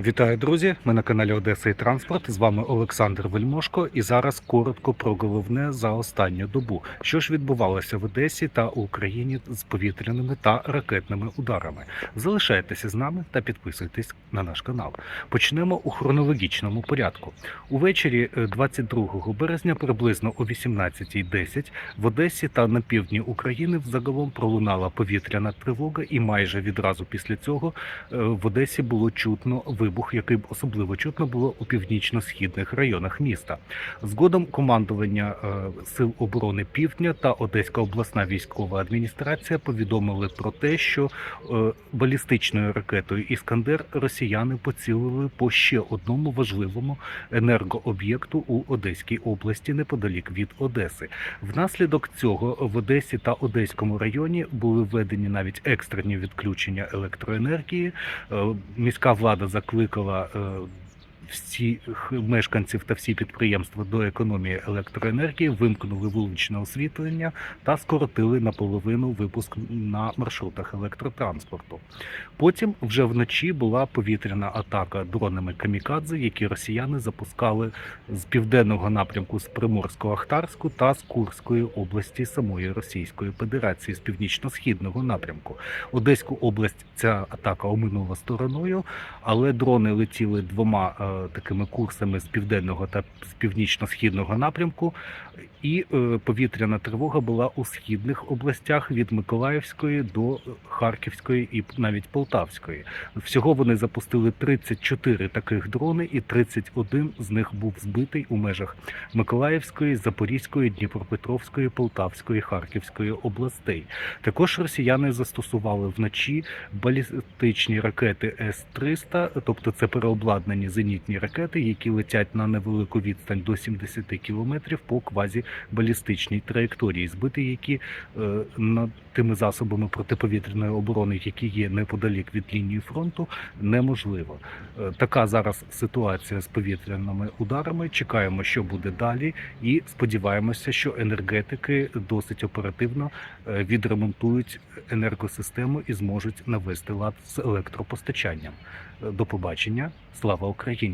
Вітаю, друзі! Ми на каналі Одеса і Транспорт. З вами Олександр Вельмошко. І зараз коротко про головне за останню добу. Що ж відбувалося в Одесі та Україні з повітряними та ракетними ударами? Залишайтеся з нами та підписуйтесь на наш канал. Почнемо у хронологічному порядку. Увечері е, 22 березня, приблизно о 18.10 в Одесі та на півдні України взагалом пролунала повітряна тривога, і майже відразу після цього е, в Одесі було чутно вибух, який б особливо чутно було у північно-східних районах міста. Згодом командування е, сил оборони Півдня та Одеська обласна військова адміністрація повідомили про те, що е, балістичною ракетою Іскандер росіяни поцілили по ще одному важливому енергооб'єкту у Одеській області неподалік від Одеси. Внаслідок цього в Одесі та Одеському районі були введені навіть екстрені відключення електроенергії. Е, Міська влада закликала е, всіх мешканців та всі підприємства до економії електроенергії, вимкнули вуличне освітлення та скоротили наполовину випуск на маршрутах електротранспорту. Потім вже вночі була повітряна атака дронами камікадзе, які росіяни запускали з південного напрямку з Приморсько-Ахтарську та з Курської області самої Російської Федерації з північно-східного напрямку. Одеську область ця атака оминула стороною, але дрони летіли двома е, такими курсами з південного та з північно-східного напрямку, і е, повітряна тривога була у східних областях від Миколаївської до Харківської і навіть Полтавської. Всього вони запустили 34 таких дрони, і 31 з них був збитий у межах Миколаївської, Запорізької, Дніпропетровської, Полтавської, Харківської областей. Також росіяни застосували вночі балістичні ракети С-300, тобто це переобладнані зенітні ракети, які летять на невелику відстань до 70 кілометрів по квазібалістичній траєкторії, збити які е, над тими засобами протиповітряної оборони, які є неподалік від лінії фронту, неможливо. Е, Така зараз ситуація з повітряними ударами. Чекаємо, що буде далі, і сподіваємося, що енергетики досить оперативно е, відремонтують енергосистему і зможуть навести лад з електропостачанням. Е, До побачення, слава Україні!